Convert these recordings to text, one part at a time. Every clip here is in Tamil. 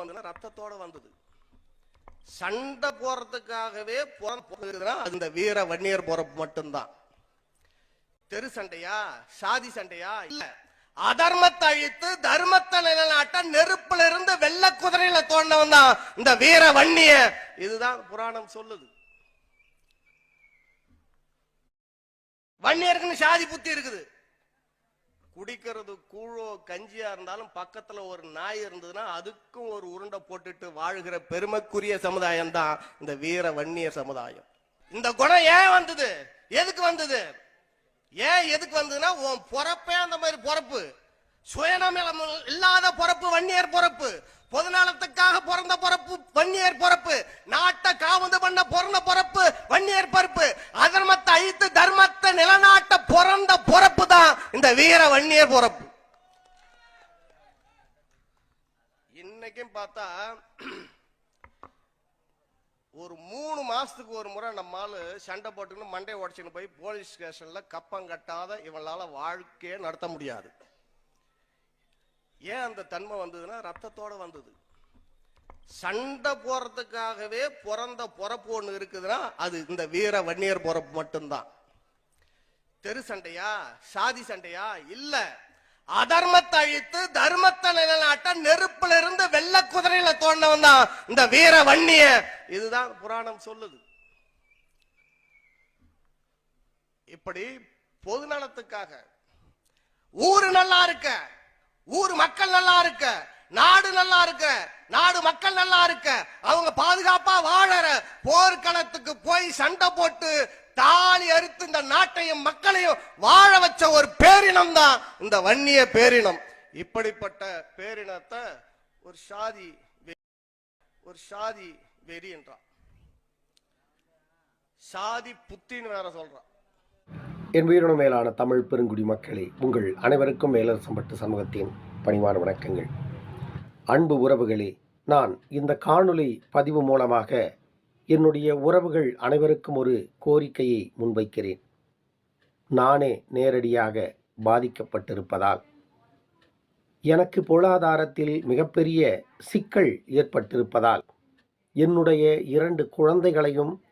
வந்ததுன்னா ரத்தத்தோட வந்தது. சண்டை போறதுக்காகவே போறதுன்னா அந்த வீர வன்னியர் போறப்பு மட்டும்தான். தெரு சண்டையா சாதி சண்டையா? இல்ல. அதர்மத்தை அழித்து தர்மத்தை நிலநாட்ட நெருப்புல இருந்து வெள்ள குதிரையில தோண்டவன் தான் இந்த வீர வன்னிய இதுதான் புராணம் சொல்லுது. வன்னியருக்குன்னு சாதி புத்தி இருக்குது. குடிக்கிறது கூழோ கஞ்சியா இருந்தாலும் பக்கத்துல ஒரு நாய் இருந்ததுன்னா அதுக்கும் ஒரு உருண்டை போட்டுட்டு வாழ்கிற பெருமைக்குரிய சமுதாயம் தான் இந்த வீர வன்னிய சமுதாயம். இந்த குணம் ஏன் வந்தது? எதுக்கு வந்தது? ஏன் எதுக்கு வந்ததுன்னா உன் பொறப்பே அந்த மாதிரி பொறப்பு. சுயநலம் இல்லாத பொறப்பு வன்னியர் பொறப்பு. பொதுநலத்துக்காக பிறந்த பிறப்பு வன்னியர் பிறப்பு. நாட்டை காவந்து பண்ண பிறந்த பொறப்பு வன்னியர் பொறுப்பு. அதர்மத்தை அழித்து தர்மத்தை நிலநாட்ட பிறந்த பிறப்பு தான் இந்த வீர வன்னியர் பொறப்பு. இன்னைக்கும் பார்த்தா ஒரு மூணு மாசத்துக்கு ஒரு முறை நம்ம ஆளு சண்டை போட்டுக்கின்னு மண்டை உடச்சுன்னு போய் போலீஸ் ஸ்டேஷன்ல கப்பம் கட்டாத இவனால வாழ்க்கையே நடத்த முடியாது. ஏன் அந்த தன்மை வந்ததுன்னா ரத்தத்தோட வந்தது. சண்டை போறதுக்காகவே பிறந்த பொறப்பு ஒன்று இருக்குதுன்னா அது இந்த வீர வன்னியர் பொறப்பு மட்டும்தான். தெரு சண்டையா சாதி சண்டையா? இல்ல. அதர்மத்தை அழித்து தர்மத்தை நிலநாட்ட நெருப்புல இருந்து வெள்ள குதிரையில தோண்டவன் தான் இந்த வீர வன்னிய இதுதான் புராணம் சொல்லுது. இப்படி பொது நலத்துக்காக ஊரு நல்லா இருக்க. ஊர் மக்கள் நல்லா இருக்க நாடு நல்லா இருக்க நாடு மக்கள் நல்லா இருக்க அவங்க பாதுகாப்பா வாழற போர்க்களத்துக்கு போய் சண்டை போட்டு தாலி அறுத்து இந்த நாட்டையும் மக்களையும் வாழ வச்ச ஒரு பேரினம் தான் இந்த வன்னிய பேரினம். இப்படிப்பட்ட பேரினத்தை ஒரு சாதி ஒரு சாதி வெறி என்றான். சாதி புத்தின்னு வேற சொல்றான். என் உயிரின மேலான தமிழ் பெருங்குடி மக்களே உங்கள் அனைவருக்கும் மேலரசம்பட்டு சமூகத்தின் பணிவான வணக்கங்கள். அன்பு உறவுகளே நான் இந்த காணொளி பதிவு மூலமாக என்னுடைய உறவுகள் அனைவருக்கும் ஒரு கோரிக்கையை முன்வைக்கிறேன். நானே நேரடியாக பாதிக்கப்பட்டிருப்பதால் எனக்கு பொருளாதாரத்தில் மிகப்பெரிய சிக்கல் ஏற்பட்டிருப்பதால் என்னுடைய இரண்டு குழந்தைகளையும்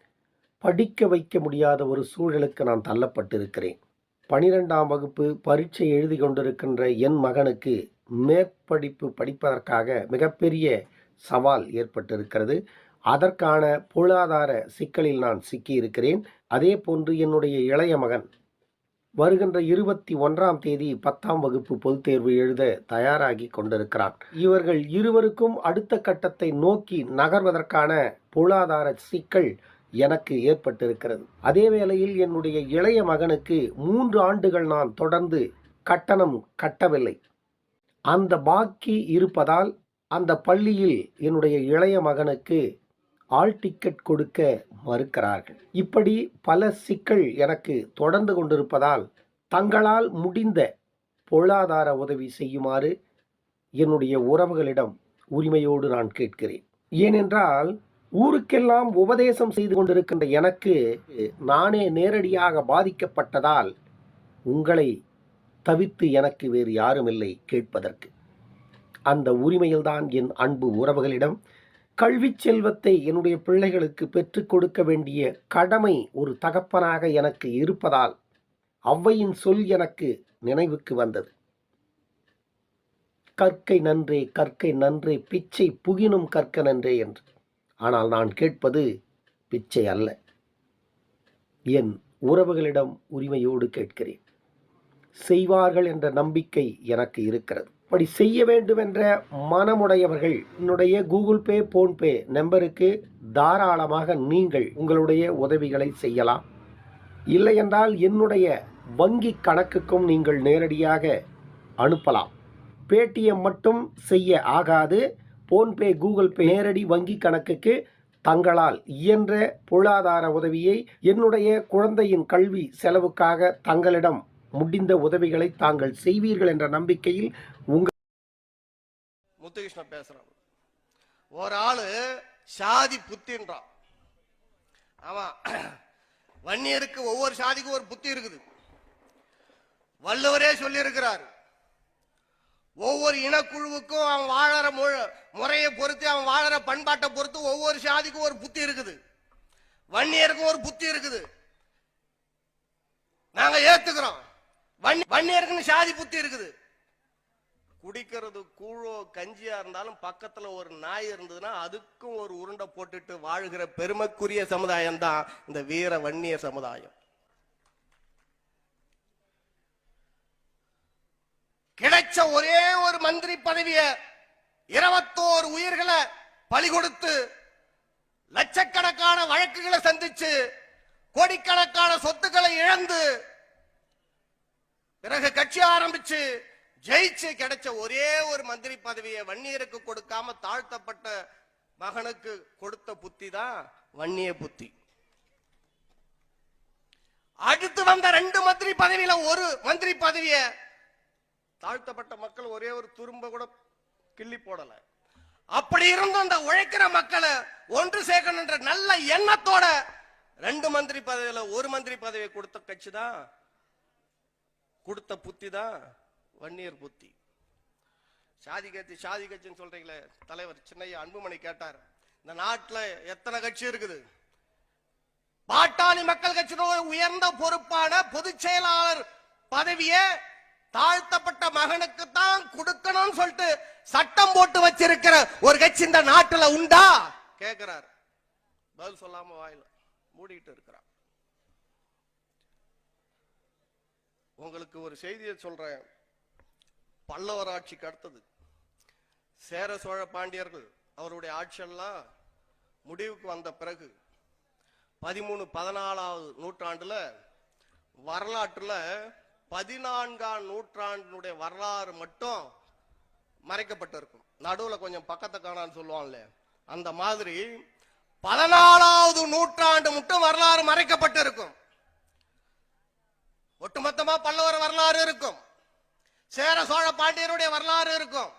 படிக்க வைக்க முடியாத ஒரு சூழலுக்கு நான் தள்ளப்பட்டிருக்கிறேன். பனிரெண்டாம் வகுப்பு பரீட்சை எழுதி கொண்டிருக்கின்ற என் மகனுக்கு மேற்படிப்பு படிப்பதற்காக மிகப்பெரிய சவால் ஏற்பட்டிருக்கிறது. அதற்கான பொருளாதார சிக்கலில் நான் சிக்கியிருக்கிறேன். அதே போன்று என்னுடைய இளைய மகன் வருகின்ற இருபத்தி ஒன்றாம் தேதி பத்தாம் வகுப்பு பொதுத் தேர்வு எழுத தயாராகி கொண்டிருக்கிறான். இவர்கள் இருவருக்கும் அடுத்த கட்டத்தை நோக்கி நகர்வதற்கான பொருளாதார சிக்கல் எனக்கு ஏற்பட்டிருக்கிறது. அதே வேளையில் என்னுடைய இளைய மகனுக்கு மூன்று ஆண்டுகள் நான் தொடர்ந்து கட்டணம் கட்டவில்லை. அந்த பாக்கி இருப்பதால் அந்த பள்ளியில் என்னுடைய இளைய மகனுக்கு ஆல் டிக்கெட் கொடுக்க மறுக்கிறார்கள். இப்படி பல சிக்கல் எனக்கு தொடர்ந்து கொண்டிருப்பதால் தங்களால் முடிந்த பொருளாதார உதவி செய்யுமாறு என்னுடைய உறவுகளிடம் உரிமையோடு நான் கேட்கிறேன். ஏனென்றால் ஊருக்கெல்லாம் உபதேசம் செய்து கொண்டிருக்கின்ற எனக்கு நானே நேரடியாக பாதிக்கப்பட்டதால் உங்களை தவித்து எனக்கு வேறு யாரும் இல்லை கேட்பதற்கு. அந்த உரிமையில்தான் என் அன்பு உறவுகளிடம் கல்விச் செல்வத்தை என்னுடைய பிள்ளைகளுக்கு பெற்றுக் கொடுக்க வேண்டிய கடமை ஒரு தகப்பனாக எனக்கு இருப்பதால் அவ்வையின் சொல் எனக்கு நினைவுக்கு வந்தது. கற்கை நன்றே கற்கை நன்றே பிச்சை புகினும் கற்க நன்றே என்று. ஆனால் நான் கேட்பது பிச்சை அல்ல. என் உறவுகளிடம் உரிமையோடு கேட்கிறேன். செய்வார்கள் என்ற நம்பிக்கை எனக்கு இருக்கிறது. அப்படி செய்ய வேண்டும் என்ற மனமுடையவர்கள் என்னுடைய கூகுள் பே போன்பே நம்பருக்கு தாராளமாக நீங்கள் உங்களுடைய உதவிகளை செய்யலாம். இல்லை என்றால் என்னுடைய வங்கி கணக்குக்கும் நீங்கள் நேரடியாக அனுப்பலாம். பேடிஎம் மட்டும் செய்ய ஆகாது. போன்பே கூகுள் பே நேரடி வங்கி கணக்குக்கு தங்களால் இயன்ற பொருளாதார உதவியை என்னுடைய குழந்தையின் கல்வி செலவுக்காக தங்களிடம் முடிந்த உதவிகளை தாங்கள் செய்வீர்கள் என்ற நம்பிக்கையில் உங்கள் முத்துகிருஷ்ணன் பேசுறான் ஒரு ஆளு சாதி புத்தின்றான். ஆமா வன்னியருக்கு ஒவ்வொரு சாதிக்கும் ஒரு புத்தி இருக்குது. வள்ளுவரே சொல்லியிருக்கிறார் ஒவ்வொரு இனக்குழுவுக்கும் அவன் வாழற மு- முறையை பொறுத்து அவன் வாழற பண்பாட்டை பொறுத்து ஒவ்வொரு சாதிக்கும் ஒரு புத்தி இருக்குது. வன்னியருக்கும் ஒரு புத்தி இருக்குது. நாங்க ஏத்துக்கிறோம். வன்னியருக்குன்னு சாதி புத்தி இருக்குது. குடிக்கிறது கூழோ கஞ்சியா இருந்தாலும் பக்கத்துல ஒரு நாய் இருந்ததுன்னா அதுக்கும் ஒரு உருண்டை போட்டுட்டு வாழ்கிற பெருமைக்குரிய சமுதாயம் தான் இந்த வீர வன்னிய சமுதாயம். கிடைச்ச ஒரே ஒரு மந்திரி பதவிய இருபத்தோரு உயிர்களை பலி கொடுத்து லட்சக்கணக்கான வழக்குகளை சந்திச்சு கோடிக்கணக்கான சொத்துக்களை இழந்து பிறகு கட்சி ஆரம்பிச்சு ஜெயிச்சு கிடைச்ச ஒரே ஒரு மந்திரி பதவியை வன்னியருக்கு கொடுக்காம தாழ்த்தப்பட்ட மகனுக்கு கொடுத்த புத்தி தான் வன்னிய புத்தி. அடுத்து வந்த ரெண்டு மந்திரி பதவியில ஒரு மந்திரி பதவியை தாழ்த்தப்பட்ட மக்கள் ஒரே ஒரு துரும்ப கூட கிள்ளி போடல. அப்படி இருந்தும் அந்த உழைக்கிற மக்களை ஒன்று சேர்க்கணுன்ற நல்ல எண்ணத்தோட ரெண்டு மந்திரி பதவியில ஒரு மந்திரி பதவியை கொடுத்த கட்சி தான் கொடுத்த புத்தி தான் வன்னியர் புத்தி. சாதி கட்சி சாதி கட்சின்னு சொல்றீங்களே தலைவர் சின்னையா அன்புமணி கேட்டார் இந்த நாட்டுல எத்தனை கட்சி இருக்குது? பாட்டாளி மக்கள் கட்சியினுடைய உயர்ந்த பொறுப்பான பொதுச் செயலாளர் பதவியை தாழ்த்தப்பட்ட மகனுக்கு தான் கொடுக்கணும்னு சொல்லிட்டு சட்டம் போட்டு வச்சிருக்கிற ஒரு கட்சி இந்த நாட்டுல உண்டா? கேக்குறார். பதில் சொல்லாம வாயில மூடிட்டு இருக்கிறார். உங்களுக்கு ஒரு செய்தியை சொல்றேன். பல்லவர் ஆட்சிக்கு அடுத்தது. சேர சோழ பாண்டியர்கள் அவருடைய ஆட்சியெல்லாம் முடிவுக்கு வந்த பிறகு பதிமூணு பதினாலாவது நூற்றாண்டுல வரலாற்றுல பதினான்காம் நூற்றாண்டினுடைய வரலாறு மட்டும் மறைக்கப்பட்டிருக்கும். நடுவில் கொஞ்சம் பக்கத்தை காணான்னு சொல்லுவான்ல அந்த மாதிரி பதினாலாவது நூற்றாண்டு மட்டும் வரலாறு மறைக்கப்பட்டிருக்கும். ஒட்டுமொத்தமா பல்லவர் வரலாறு இருக்கும். சேர சோழ பாண்டியருடைய வரலாறு இருக்கும்.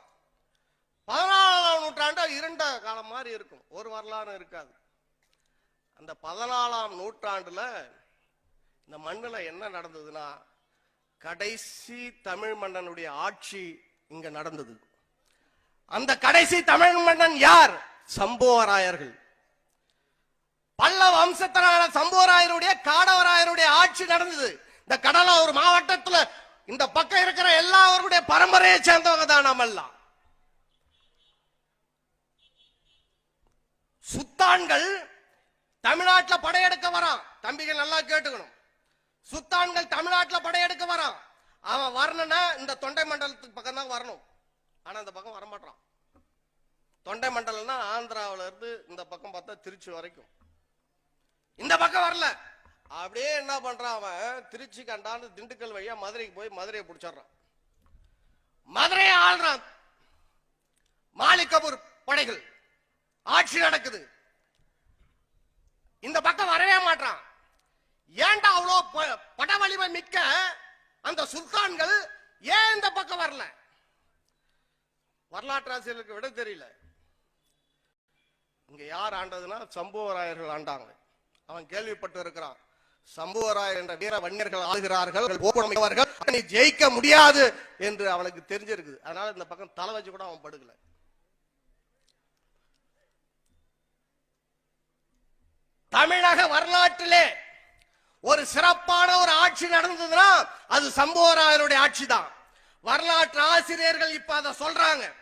பதினாலாம் நூற்றாண்டு இருண்ட காலம் மாதிரி இருக்கும். ஒரு வரலாறு இருக்காது. அந்த பதினாலாம் நூற்றாண்டுல இந்த மண்ணில் என்ன நடந்ததுன்னா கடைசி தமிழ் மன்னனுடைய ஆட்சி இங்க நடந்தது. அந்த கடைசி தமிழ் மன்னன் யார்? சம்போவராயர்கள். பல்லவ வம்சத்தினால சம்போராயருடைய காடவராயருடைய ஆட்சி நடந்தது. இந்த கடலூர் மாவட்டத்தில் இந்த பக்கம் இருக்கிற எல்லாருடைய பரம்பரையை சேர்ந்தவங்க தான் நம்ம எல்லாம். சுத்தான்கள் தமிழ்நாட்டில் படையெடுக்க வரான். தம்பிகள் நல்லா கேட்டுக்கணும். சுத்தான்கள் தமிழ்நாட்டுல படையெடுக்க வரான். அவன் வரணும்னா இந்த தொண்டை மண்டலத்துக்கு பக்கம் தான் வரணும். ஆனா இந்த பக்கம் வரமாட்டான் தொண்டை மண்டலம்னா ஆந்திராவுல இருந்து இந்த பக்கம் பார்த்தா திருச்சி வரைக்கும். இந்த பக்கம் வரல. அப்படியே என்ன பண்றான் அவன்? திருச்சி கண்டாந்து திண்டுக்கல் வழியா மதுரைக்கு போய் மதுரையை பிடிச்சிடுறான். மதுரையை ஆள்றான். மாலிகபூர் படைகள். ஆட்சி நடக்குது. இந்த பக்கம் வரவே மாட்டான் ஏன்டா அவ்வளோ ப- பட வலிமை மிக்க அந்த சுல்தான்கள் ஏன் இந்த பக்கம் வரல? வரலாற்று ஆசிரியர்களுக்கு விட தெரியல. இங்க யார் ஆண்டதுன்னா சம்புவராயர்கள் ஆண்டாங்க. அவன் கேள்விப்பட்டு இருக்கிறான். சம்புவராயர் என்ற வீர வன்னியர்கள் ஆளுகிறார்கள் ஓப்பனமைவர்கள் நீ ஜெயிக்க முடியாது என்று அவனுக்கு தெரிஞ்சிருக்குது. அதனால இந்த பக்கம் தலை வச்சு கூட அவன் படுக்கல. தமிழக வரலாற்றிலே ஒரு சிறப்பான ஒரு ஆட்சி நடந்ததுன்னா அது சம்புவராயருடைய ஆட்சி தான் வரலாற்று ஆசிரியர்கள் இப்ப அதை சொல்றாங்க.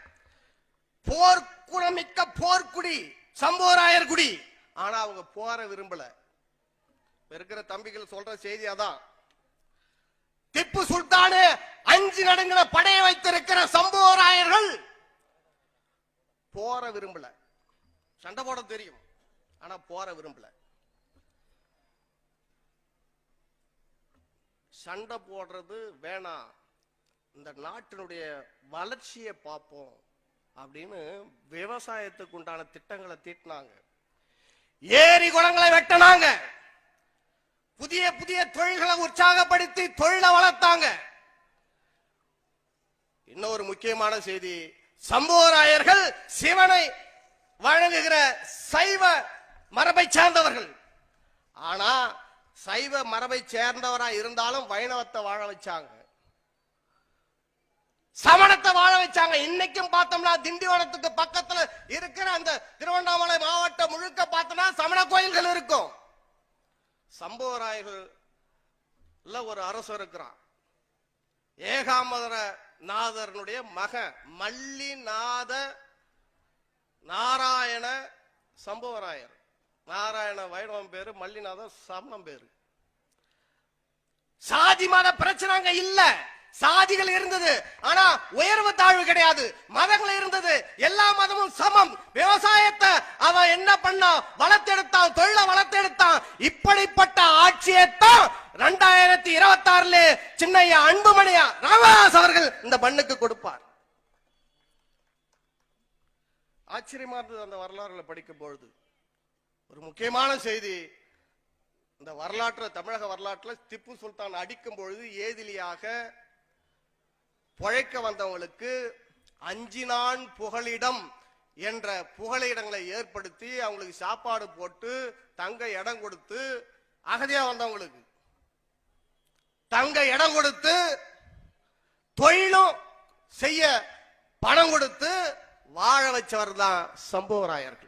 போர்க்குணமிக்க போர்க்குடி சம்போராயர் குடி. ஆனா அவங்க போற விரும்பல. இருக்கிற தம்பிகள் சொல்ற செய்தி அதான். திப்பு சுல்தானு அஞ்சு நடுங்கிற படையை வைத்திருக்கிற சம்போராயர்கள் போற விரும்பல. சண்டை போட தெரியும். ஆனா போற விரும்பல. சண்டை போடுறது வேணாம். இந்த நாட்டினுடைய வளர்ச்சியை பார்ப்போம் அப்படின்னு விவசாயத்துக்கு உண்டான திட்டங்களை தீட்டினாங்க. ஏரி குளங்களை வெட்டினாங்க. புதிய புதிய தொழில்களை உற்சாகப்படுத்தி தொழிலை வளர்த்தாங்க. இன்னொரு முக்கியமான செய்தி சம்புவராயர்கள் சிவனை வழங்குகிற சைவ மரபை சார்ந்தவர்கள். ஆனா சைவ மரபை சேர்ந்தவரா இருந்தாலும் வைணவத்தை வாழ வச்சாங்க. சமணத்தை வாழ வச்சாங்க. இன்னைக்கும் பார்த்தோம்னா திண்டிவனத்துக்கு பக்கத்துல இருக்கிற அந்த திருவண்ணாமலை மாவட்டம் முழுக்க பார்த்தோம்னா சமண கோயில்கள் இருக்கும். சம்பவராயர்கள் ஒரு அரசு இருக்கிறான் ஏகாம்பர நாதரனுடைய மகன் மல்லிநாத நாராயண சம்பவராயர். நாராயண வைணவம் பேரு மல்லிநாதன் சமணம் பேரு. சாதி மத பிரச்சனை அங்க இல்ல. சாதிகள் இருந்தது. ஆனா உயர்வு தாழ்வு கிடையாது. மதங்கள் இருந்தது. எல்லா மதமும் சமம். விவசாயத்தை அவன் என்ன பண்ணான் வளர்த்தெடுத்தான். தொழில வளர்த்தெடுத்தான். இப்படிப்பட்ட ஆட்சியைத்தான் ரெண்டாயிரத்தி இருபத்தி ஆறுல சின்னையா அன்புமணியா ராமதாஸ் அவர்கள் இந்த மண்ணுக்கு கொடுப்பார். ஆச்சரியமா இருந்தது அந்த வரலாறுகளை படிக்கும் பொழுது ஒரு முக்கியமான செய்தி. இந்த வரலாற்று தமிழக வரலாற்றுல திப்பு சுல்தான் அடிக்கும் பொழுது ஏதிலியாக பிழைக்க வந்தவங்களுக்கு அஞ்சினான் புகலிடம் என்ற புகலிடங்களை ஏற்படுத்தி அவங்களுக்கு சாப்பாடு போட்டு தங்க இடம் கொடுத்து அகதியா வந்தவங்களுக்கு. தங்க இடம் கொடுத்து தொழிலும் செய்ய பணம் கொடுத்து வாழ வச்சவர் தான் சம்புவராயர்கள்.